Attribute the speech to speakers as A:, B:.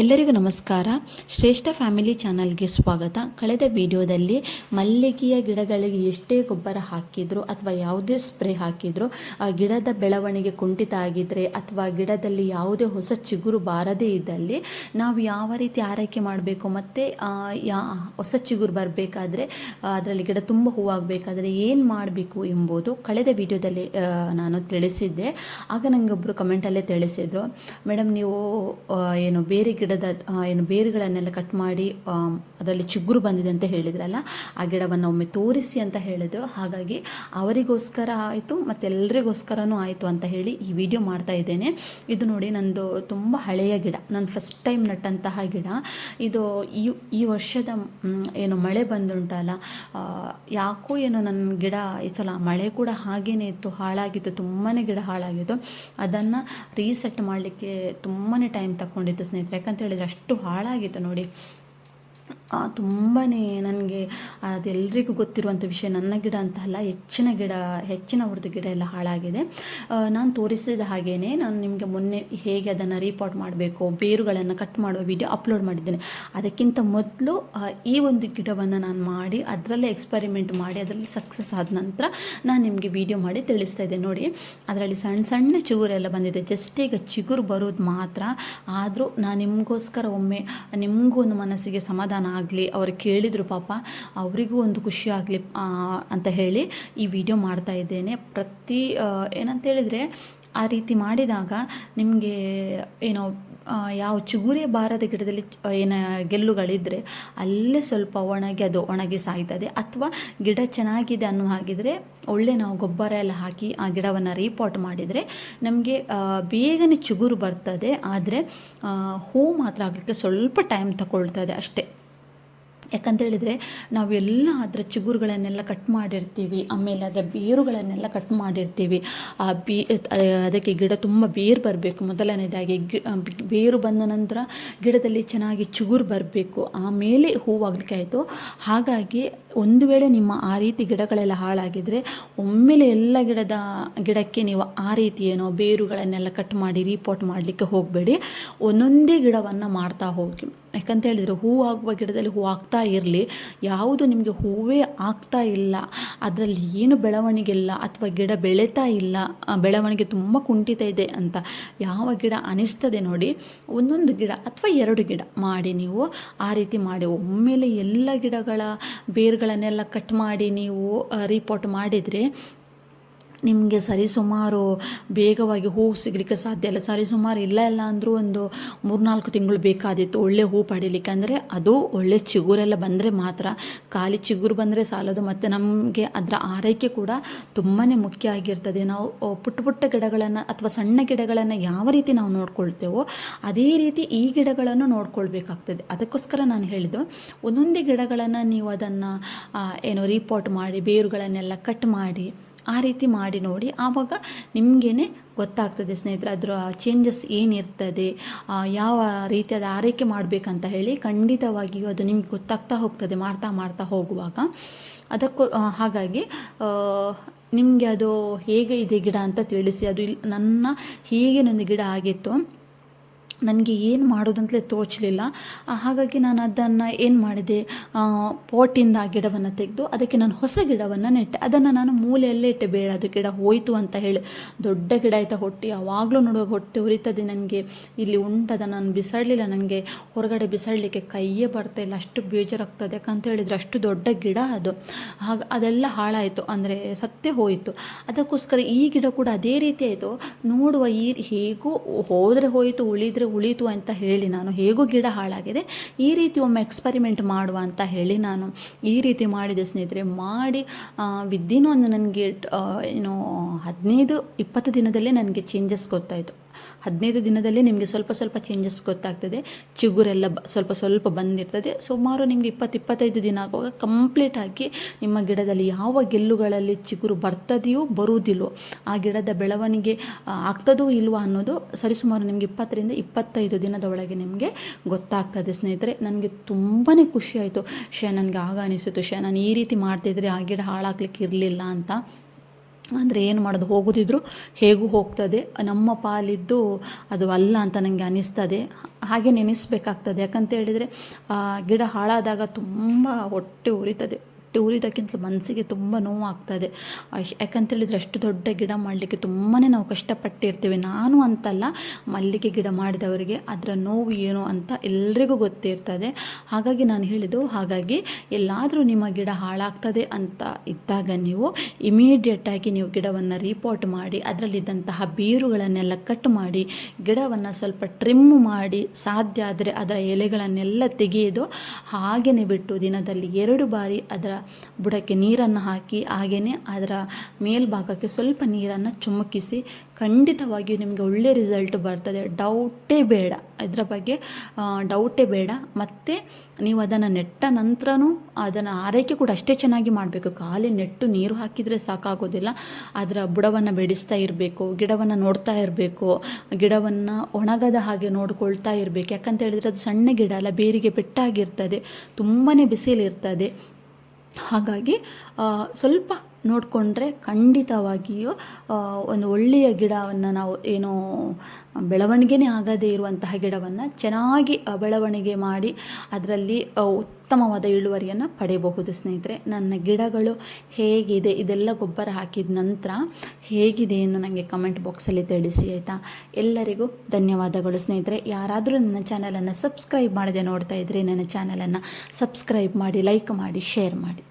A: ಎಲ್ಲರಿಗೂ ನಮಸ್ಕಾರ. ಶ್ರೇಷ್ಠ ಫ್ಯಾಮಿಲಿ ಚಾನಲ್ಗೆ ಸ್ವಾಗತ. ಕಳೆದ ವಿಡಿಯೋದಲ್ಲಿ ಮಲ್ಲಿಗೆಯ ಗಿಡಗಳಿಗೆ ಎಷ್ಟೇ ಗೊಬ್ಬರ ಹಾಕಿದ್ರು ಅಥವಾ ಯಾವುದೇ ಸ್ಪ್ರೇ ಹಾಕಿದ್ರು, ಆ ಗಿಡದ ಬೆಳವಣಿಗೆ ಕುಂಠಿತ ಆಗಿದ್ರೆ ಅಥವಾ ಗಿಡದಲ್ಲಿ ಯಾವುದೇ ಹೊಸ ಚಿಗುರು ಬಾರದೇ ಇದ್ದಲ್ಲಿ ನಾವು ಯಾವ ರೀತಿ ಆರೈಕೆ ಮಾಡಬೇಕು ಮತ್ತು ಯಾ, ಹೊಸ ಚಿಗುರು ಬರಬೇಕಾದ್ರೆ ಅದರಲ್ಲಿ ಗಿಡ ತುಂಬ ಹೂವಾಗಬೇಕಾದ್ರೆ ಏನು ಮಾಡಬೇಕು ಎಂಬುದು ಕಳೆದ ವಿಡಿಯೋದಲ್ಲಿ ನಾನು ತಿಳಿಸಿದ್ದೆ. ಆಗ ನನಗೆ ಒಬ್ಬರು ಕಮೆಂಟಲ್ಲೇ ತಿಳಿಸಿದರು, ಮೇಡಮ್, ನೀವು ಏನು ಬೇರೆ ಗಿಡದ ಏನು ಬೇರುಗಳನ್ನೆಲ್ಲ ಕಟ್ ಮಾಡಿ ಅದರಲ್ಲಿ ಚಿಗುರು ಬಂದಿದೆ ಅಂತ ಹೇಳಿದ್ರಲ್ಲ, ಆ ಗಿಡವನ್ನು ಒಮ್ಮೆ ತೋರಿಸಿ ಅಂತ ಹೇಳಿದರು. ಹಾಗಾಗಿ ಅವರಿಗೋಸ್ಕರ ಆಯಿತು, ಮತ್ತು ಎಲ್ರಿಗೋಸ್ಕರನೂ ಆಯಿತು ಅಂತ ಹೇಳಿ ಈ ವಿಡಿಯೋ ಮಾಡ್ತಾ ಇದ್ದೇನೆ. ಇದು ನೋಡಿ ನಂದು ತುಂಬ ಹಳೆಯ ಗಿಡ ನಾನು ಫಸ್ಟ್ ಟೈಮ್ ನಟ್ಟಂತಹ ಗಿಡ. ಇದು ಈ ಈ ವರ್ಷದ ಏನು ಮಳೆ ಬಂದುಂಟಲ್ಲ ಯಾಕೋ ಏನೋ ನನ್ನ ಗಿಡ ಈ ಸಲ ಮಳೆ ಕೂಡ ಹಾಗೇನೇ ಇತ್ತು, ಹಾಳಾಗಿತ್ತು ತುಂಬಾ ಗಿಡ ಹಾಳಾಗಿತ್ತು. ಅದನ್ನು ರೀಸೆಟ್ ಮಾಡಲಿಕ್ಕೆ ತುಂಬಾ ಟೈಮ್ ತಗೊಂಡಿತ್ತು ಸ್ನೇಹಿತರೆ. ಯಾಕಂತ ಹೇಳಿದ್ರೆ ಅಷ್ಟು ಹಾಳಾಗಿತ್ತು ನೋಡಿ. ತುಂಬಾ ನನಗೆ ಅದೆಲ್ಲರಿಗೂ ಗೊತ್ತಿರುವಂಥ ವಿಷಯ ನನ್ನ ಗಿಡ ಅಂತ ಅಲ್ಲ ಹೆಚ್ಚಿನ ಗಿಡ, ಹೆಚ್ಚಿನ ಹೆಚ್ಚಿನವ್ರದ್ದು ಗಿಡ ಎಲ್ಲ ಹಾಳಾಗಿದೆ. ನಾನು ತೋರಿಸಿದ ಹಾಗೇ ನಾನು ನಿಮಗೆ ಮೊನ್ನೆ ಹೇಗೆ ಅದನ್ನು ರೀಪಾಟ್ ಮಾಡಬೇಕು, ಬೇರುಗಳನ್ನು ಕಟ್ ಮಾಡುವ ವಿಡಿಯೋ ಅಪ್ಲೋಡ್ ಮಾಡಿದ್ದೇನೆ. ಅದಕ್ಕಿಂತ ಮೊದಲು ಈ ಒಂದು ಗಿಡವನ್ನು ನಾನು ಮಾಡಿ, ಅದರಲ್ಲೇ ಎಕ್ಸ್ಪರಿಮೆಂಟ್ ಮಾಡಿ, ಅದರಲ್ಲಿ ಸಕ್ಸಸ್ ಆದ ನಂತರ ನಾನು ನಿಮಗೆ ವಿಡಿಯೋ ಮಾಡಿ ತಿಳಿಸ್ತಾ ಇದ್ದೆ. ನೋಡಿ, ಅದರಲ್ಲಿ ಸಣ್ಣ ಸಣ್ಣ ಚಿಗುರೆಲ್ಲ ಬಂದಿದೆ. ಜಸ್ಟ್ ಈಗ ಚಿಗುರು ಬರೋದು ಮಾತ್ರ. ಆದರೂ ನಾನು ನಿಮಗೋಸ್ಕರ ಒಮ್ಮೆ, ನಿಮಗೂ ಒಂದು ಮನಸ್ಸಿಗೆ ಸಮಾಧಾನ ಆಗಲಿ, ಅವರು ಕೇಳಿದರು ಪಾಪ, ಅವರಿಗೂ ಒಂದು ಖುಷಿ ಆಗಲಿ ಅಂತ ಹೇಳಿ ಈ ವಿಡಿಯೋ ಮಾಡ್ತಾ ಇದ್ದೇನೆ. ಪ್ರತಿ ಏನಂತ ಹೇಳಿದರೆ, ಆ ರೀತಿ ಮಾಡಿದಾಗ ನಿಮಗೆ ಏನೋ ಯಾವ ಚಿಗುರೇ ಬಾರದ ಗಿಡದಲ್ಲಿ ಏನು ಗೆಲ್ಲುಗಳಿದ್ದರೆ ಅಲ್ಲೇ ಸ್ವಲ್ಪ ಒಣಗಿ, ಅದು ಒಣಗಿ ಸಾಯ್ತದೆ. ಅಥವಾ ಗಿಡ ಚೆನ್ನಾಗಿದೆ ಅನ್ನೋ ಹಾಗಿದ್ರೆ ಒಳ್ಳೆ ನಾವು ಗೊಬ್ಬರ ಎಲ್ಲ ಹಾಕಿ ಆ ಗಿಡವನ್ನು ರೀಪಾಟ್ ಮಾಡಿದರೆ ನಮಗೆ ಬೇಗನೆ ಚಿಗುರು ಬರ್ತದೆ. ಆದರೆ ಹೂ ಮಾತ್ರ ಆಗಲಿಕ್ಕೆ ಸ್ವಲ್ಪ ಟೈಮ್ ತಗೊಳ್ತದೆ ಅಷ್ಟೇ. ಯಾಕಂತ ಹೇಳಿದರೆ ನಾವೆಲ್ಲ ಅದರ ಚಿಗುರುಗಳನ್ನೆಲ್ಲ ಕಟ್ ಮಾಡಿರ್ತೀವಿ, ಆಮೇಲೆ ಅದರ ಬೇರುಗಳನ್ನೆಲ್ಲ ಕಟ್ ಮಾಡಿರ್ತೀವಿ. ಆ ಬೀ ಅದಕ್ಕೆ ಗಿಡ ತುಂಬ ಬೇರು ಬರಬೇಕು. ಮೊದಲನೇದಾಗಿ ಬೇರು ಬಂದ ನಂತರ ಗಿಡದಲ್ಲಿ ಚೆನ್ನಾಗಿ ಚಿಗುರು ಬರಬೇಕು. ಆಮೇಲೆ ಹೂವಾಗಲಿಕ್ಕೆ ಆಯಿತು ಹಾಗಾಗಿ ಒಂದು ವೇಳೆ ನಿಮ್ಮ ಆ ರೀತಿ ಗಿಡಗಳೆಲ್ಲ ಹಾಳಾಗಿದ್ದರೆ ಒಮ್ಮೆಲೆ ಎಲ್ಲ ಗಿಡದ, ಗಿಡಕ್ಕೆ ನೀವು ಆ ರೀತಿ ಏನೋ ಬೇರುಗಳನ್ನೆಲ್ಲ ಕಟ್ ಮಾಡಿ ರೀಪೋರ್ಟ್ ಮಾಡಲಿಕ್ಕೆ ಹೋಗಬೇಡಿ. ಒಂದೊಂದೇ ಗಿಡವನ್ನು ಮಾಡ್ತಾ ಹೋಗಿ. ಯಾಕಂತ ಹೇಳಿದರೆ ಹೂ ಆಗುವ ಗಿಡದಲ್ಲಿ ಹೂ ಆಗ್ತಾ ಇರಲಿ, ಯಾವುದು ನಿಮಗೆ ಹೂವೇ ಆಗ್ತಾ ಇಲ್ಲ, ಅದರಲ್ಲಿ ಏನು ಬೆಳವಣಿಗೆ ಇಲ್ಲ ಅಥವಾ ಗಿಡ ಬೆಳೀತಾ ಇಲ್ಲ ಬೆಳವಣಿಗೆ ತುಂಬ ಕುಂಠಿತ ಇದೆ ಅಂತ ಯಾವ ಗಿಡ ಅನಿಸ್ತದೆ ನೋಡಿ, ಒಂದೊಂದು ಗಿಡ ಅಥವಾ ಎರಡು ಗಿಡ ಮಾಡಿ ನೀವು ಆ ರೀತಿ ಮಾಡಿ. ಒಮ್ಮೆಲೆ ಎಲ್ಲ ಗಿಡಗಳ ಬೇರುಗಳನ್ನೆಲ್ಲ ಕಟ್ ಮಾಡಿ ನೀವು ರಿಪೋರ್ಟ್ ಮಾಡಿದರೆ ನಿಮಗೆ ಸರಿಸುಮಾರು ಬೇಗವಾಗಿ ಹೂವು ಸಿಗಲಿಕ್ಕೆ ಸಾಧ್ಯ ಇಲ್ಲ. ಸರಿಸುಮಾರು ಇಲ್ಲ ಇಲ್ಲ ಅಂದರೂ ಒಂದು ಮೂರ್ನಾಲ್ಕು ತಿಂಗಳು ಬೇಕಾದಿತ್ತು ಒಳ್ಳೆ ಹೂ ಪಡೀಲಿಕ್ಕೆ. ಅಂದರೆ ಅದು ಒಳ್ಳೆ ಚಿಗುರೆಲ್ಲ ಬಂದರೆ ಮಾತ್ರ. ಖಾಲಿ ಚಿಗುರು ಬಂದರೆ ಸಾಲದು. ಮತ್ತು ನಮಗೆ ಅದರ ಆರೈಕೆ ಕೂಡ ತುಂಬಾ ಮುಖ್ಯ ಆಗಿರ್ತದೆ. ನಾವು ಪುಟ್ಟ ಪುಟ್ಟ ಗಿಡಗಳನ್ನು ಅಥವಾ ಸಣ್ಣ ಗಿಡಗಳನ್ನು ಯಾವ ರೀತಿ ನಾವು ನೋಡ್ಕೊಳ್ತೇವೋ ಅದೇ ರೀತಿ ಈ ಗಿಡಗಳನ್ನು ನೋಡ್ಕೊಳ್ಬೇಕಾಗ್ತದೆ. ಅದಕ್ಕೋಸ್ಕರ ನಾನು ಹೇಳಿದ್ದು, ಒಂದೊಂದೇ ಗಿಡಗಳನ್ನು ನೀವು ಅದನ್ನು ಏನು ರೀಪಾಟ್ ಮಾಡಿ, ಬೇರುಗಳನ್ನೆಲ್ಲ ಕಟ್ ಮಾಡಿ ಆ ರೀತಿ ಮಾಡಿ ನೋಡಿ. ಆವಾಗ ನಿಮಗೇನೆ ಗೊತ್ತಾಗ್ತದೆ ಸ್ನೇಹಿತರೆ, ಅದರ ಚೇಂಜಸ್ ಏನಿರ್ತದೆ ಯಾವ ರೀತಿಯಾದ ಆರೈಕೆ ಮಾಡಬೇಕಂತ ಹೇಳಿ ಖಂಡಿತವಾಗಿಯೂ ಅದು ನಿಮ್ಗೆ ಗೊತ್ತಾಗ್ತಾ ಹೋಗ್ತದೆ ಮಾಡ್ತಾ ಮಾಡ್ತಾ ಹೋಗುವಾಗ. ಅದಕ್ಕೂ ಹಾಗಾಗಿ ನಿಮಗೆ ಅದು ಹೇಗೆ ಇದೆ ಗಿಡ ಅಂತ ತಿಳಿಸಿ. ಅದು ನನ್ನ ಹೀಗೇನೊಂದು ಗಿಡ ಆಗಿತ್ತು. ನನಗೆ ಏನು ಮಾಡೋದಂತಲೇ ತೋಚಲಿಲ್ಲ. ಹಾಗಾಗಿ ನಾನು ಅದನ್ನು ಏನು ಮಾಡಿದೆ ಪಾಟಿಂದ ಆ ಗಿಡವನ್ನು ತೆಗೆದು ಅದಕ್ಕೆ ನಾನು ಹೊಸ ಗಿಡವನ್ನು ನೆಟ್ಟೆ. ಅದನ್ನು ನಾನು ಮೂಲೆಯಲ್ಲೇ ಇಟ್ಟೆ, ಬೇಡ, ಅದು ಗಿಡ ಹೋಯಿತು ಅಂತ ಹೇಳಿ. ದೊಡ್ಡ ಗಿಡ ಆಯಿತಾ ಹೊಟ್ಟೆ, ಯಾವಾಗಲೂ ನೋಡುವಾಗ ಹೊಟ್ಟೆ ಉರಿತದೆ ನನಗೆ. ಇಲ್ಲಿ ಉಂಟದ ನಾನು ಬಿಸಾಡಲಿಲ್ಲ ನನಗೆ. ಹೊರಗಡೆ ಬಿಸಾಡಲಿಕ್ಕೆ ಕೈಯೇ ಬರ್ತಾ ಇಲ್ಲ. ಅಷ್ಟು ಬೇಜಾರಾಗ್ತದೆ ಯಾಕಂತ ಹೇಳಿದರೆ ಅಷ್ಟು ದೊಡ್ಡ ಗಿಡ ಅದು. ಹಾಗ, ಅದೆಲ್ಲ ಹಾಳಾಯಿತು. ಅಂದರೆ ಸತ್ತೇ ಹೋಯಿತು. ಅದಕ್ಕೋಸ್ಕರ ಈ ಗಿಡ ಕೂಡ ಅದೇ ರೀತಿ ಆಯಿತು. ನೋಡುವ ಈ, ಹೇಗೂ ಹೋದರೆ ಹೋಯಿತು, ಉಳಿದರೆ ಉಳೀತು ಅಂತ ಹೇಳಿ ನಾನು ಹೇಗೂ ಗಿಡ ಹಾಳಾಗಿದೆ. ಈ ರೀತಿ ಒಮ್ಮೆ ಎಕ್ಸ್ಪರಿಮೆಂಟ್ ಮಾಡುವ ಅಂತ ಹೇಳಿ ನಾನು ಈ ರೀತಿ ಮಾಡಿದೆ ಸ್ನೇಹಿತರೆ. ಮಾಡಿ ವಿದ್ಯೆನೂ ಒಂದು ನನಗೆ ಏನು ಹದಿನೈದು, ಇಪ್ಪತ್ತು ದಿನದಲ್ಲೇ ನನಗೆ ಚೇಂಜಸ್ ಗೊತ್ತಾಯಿತು. ಹದಿನೈದು ದಿನದಲ್ಲೇ ನಿಮಗೆ ಸ್ವಲ್ಪ ಸ್ವಲ್ಪ ಚೇಂಜಸ್ ಗೊತ್ತಾಗ್ತದೆ. ಚಿಗುರೆಲ್ಲ ಸ್ವಲ್ಪ ಸ್ವಲ್ಪ ಬಂದಿರ್ತದೆ. ಸುಮಾರು ನಿಮಗೆ ಇಪ್ಪತ್ತು, ಇಪ್ಪತ್ತೈದು ದಿನ ಆಗುವಾಗ ಕಂಪ್ಲೀಟ್ ಆಗಿ ನಿಮ್ಮ ಗಿಡದಲ್ಲಿ ಯಾವ ಗೆಲ್ಲುಗಳಲ್ಲಿ ಚಿಗುರು ಬರ್ತದೆಯೋ ಬರುವುದಿಲ್ಲೋ ಆ ಗಿಡದ ಬೆಳವಣಿಗೆ ಆಗ್ತದೋ ಇಲ್ವೋ ಅನ್ನೋದು ಸರಿಸುಮಾರು ನಿಮಗೆ ಇಪ್ಪತ್ತರಿಂದ ಇಪ್ಪತ್ತೈದು ದಿನದ ಒಳಗೆ ನಿಮಗೆ ಗೊತ್ತಾಗ್ತದೆ ಸ್ನೇಹಿತರೆ. ನನಗೆ ತುಂಬಾ ಖುಷಿಯಾಯಿತು ಶೇ ನನಗೆ ಆಗ ಅನಿಸಿತು. ಶೇ ನಾನು ಈ ರೀತಿ ಮಾಡ್ತಿದ್ರೆ ಆ ಗಿಡ ಹಾಳಾಗ್ಲಿಕ್ಕೆ ಇರಲಿಲ್ಲ ಅಂತ. ಅಂದರೆ ಏನು ಮಾಡೋದು? ಹೋಗೋದಿದ್ರು ಹೇಗೂ ಹೋಗ್ತದೆ. ನಮ್ಮ ಪಾಲಿದ್ದು ಅದು ಅಲ್ಲ ಅಂತ ನನಗೆ ಅನಿಸ್ತದೆ. ಹಾಗೆ ನೆನೆಸ್ಬೇಕಾಗ್ತದೆ. ಯಾಕಂತ ಹೇಳಿದರೆ ಗಿಡ ಹಾಳಾದಾಗ ತುಂಬ ಹೊಟ್ಟೆ ಉರಿತದೆ. ಹೊಟ್ಟೆ ಉರಿದಕ್ಕಿಂತಲೂ ಮನಸ್ಸಿಗೆ ತುಂಬ ನೋವಾಗ್ತದೆ ಯಾಕಂತ ಯಾಕಂತೇಳಿದರೆ ಅಷ್ಟು ದೊಡ್ಡ ಗಿಡ ಮಾಡಲಿಕ್ಕೆ ತುಂಬಾ ನಾವು ಕಷ್ಟಪಟ್ಟಿರ್ತೀವಿ. ನಾನು ಅಂತಲ್ಲ, ಮಲ್ಲಿಗೆ ಗಿಡ ಮಾಡಿದವರಿಗೆ ಅದರ ನೋವು ಏನು ಅಂತ ಎಲ್ರಿಗೂ ಗೊತ್ತಿರ್ತದೆ ಹಾಗಾಗಿ ನಾನು ಹೇಳಿದ್ದು, ಹಾಗಾಗಿ ಎಲ್ಲಾದರೂ ನಿಮ್ಮ ಗಿಡ ಹಾಳಾಗ್ತದೆ ಅಂತ ಇದ್ದಾಗ ನೀವು ಇಮಿಡಿಯೇಟಾಗಿ ನೀವು ಗಿಡವನ್ನು ರಿಪೋರ್ಟ್ ಮಾಡಿ, ಅದರಲ್ಲಿದ್ದಂತಹ ಬೇರುಗಳನ್ನೆಲ್ಲ ಕಟ್ ಮಾಡಿ, ಗಿಡವನ್ನು ಸ್ವಲ್ಪ ಟ್ರಿಮ್ ಮಾಡಿ, ಸಾಧ್ಯ ಆದರೆ ಅದರ ಎಲೆಗಳನ್ನೆಲ್ಲ ತೆಗೆಯೋದು ಹಾಗೆಯೇ ಬಿಟ್ಟು ದಿನದಲ್ಲಿ ಎರಡು ಬಾರಿ ಅದರ ಬುಡಕ್ಕೆ ನೀರನ್ನು ಹಾಕಿ ಹಾಗೆಯೇ ಅದರ ಮೇಲ್ಭಾಗಕ್ಕೆ ಸ್ವಲ್ಪ ನೀರನ್ನು ಚುಮುಕಿಸಿ ಖಂಡಿತವಾಗಿಯೂ ನಿಮಗೆ ಒಳ್ಳೆ ರಿಸಲ್ಟ್ ಬರ್ತದೆ. ಡೌಟೇ ಬೇಡ. ಇದರ ಬಗ್ಗೆ ಡೌಟೇ ಬೇಡ. ಮತ್ತು ನೀವು ಅದನ್ನು ನೆಟ್ಟ ನಂತರನೂ ಅದನ್ನು ಆರೈಕೆ ಕೂಡ ಅಷ್ಟೇ ಚೆನ್ನಾಗಿ ಮಾಡಬೇಕು. ಖಾಲಿ ನೆಟ್ಟು ನೀರು ಹಾಕಿದರೆ ಸಾಕಾಗೋದಿಲ್ಲ. ಅದರ ಬುಡವನ್ನು ಬೆಳೆಸ್ತಾ ಇರಬೇಕು, ಗಿಡವನ್ನು ನೋಡ್ತಾ ಇರಬೇಕು, ಗಿಡವನ್ನು ಒಣಗದ ಹಾಗೆ ನೋಡ್ಕೊಳ್ತಾ ಇರಬೇಕು. ಯಾಕಂತ ಹೇಳಿದರೆ ಅದು ಸಣ್ಣ ಗಿಡ ಅಲ್ಲ, ಬೇರಿಗೆ ಪೆಟ್ಟಾಗಿರ್ತದೆ. ತುಂಬಾ ಬಿಸಿಲಿರ್ತದೆ. ಹಾಗಾಗಿ ಸ್ವಲ್ಪ ನೋಡಿಕೊಂಡ್ರೆ ಖಂಡಿತವಾಗಿಯೂ ಒಂದು ಒಳ್ಳೆಯ ಗಿಡವನ್ನು ನಾವು ಏನು ಬೆಳವಣಿಗೆನೇ ಆಗದೇ ಇರುವಂತಹ ಗಿಡವನ್ನು ಚೆನ್ನಾಗಿ ಬೆಳವಣಿಗೆ ಮಾಡಿ, ಅದರಲ್ಲಿ ಉತ್ತಮವಾದ ಇಳುವರಿಯನ್ನು ಪಡೆಯಬಹುದು, ಸ್ನೇಹಿತರೆ. ನನ್ನ ಗಿಡಗಳು ಹೇಗಿದೆ, ಇದೆಲ್ಲ ಗೊಬ್ಬರ ಹಾಕಿದ ನಂತರ ಹೇಗಿದೆ ಎಂದು ನನಗೆ ಕಮೆಂಟ್ ಬಾಕ್ಸಲ್ಲಿ ತಿಳಿಸಿ, ಆಯಿತಾ? ಎಲ್ಲರಿಗೂ ಧನ್ಯವಾದಗಳು, ಸ್ನೇಹಿತರೆ. ಯಾರಾದರೂ ನನ್ನ ಚಾನಲನ್ನು ಸಬ್ಸ್ಕ್ರೈಬ್ ಮಾಡದೆ ನೋಡ್ತಾ ಇದ್ದರೆ ನನ್ನ ಚಾನಲನ್ನು ಸಬ್ಸ್ಕ್ರೈಬ್ ಮಾಡಿ ಲೈಕ್ ಮಾಡಿ ಶೇರ್ ಮಾಡಿ.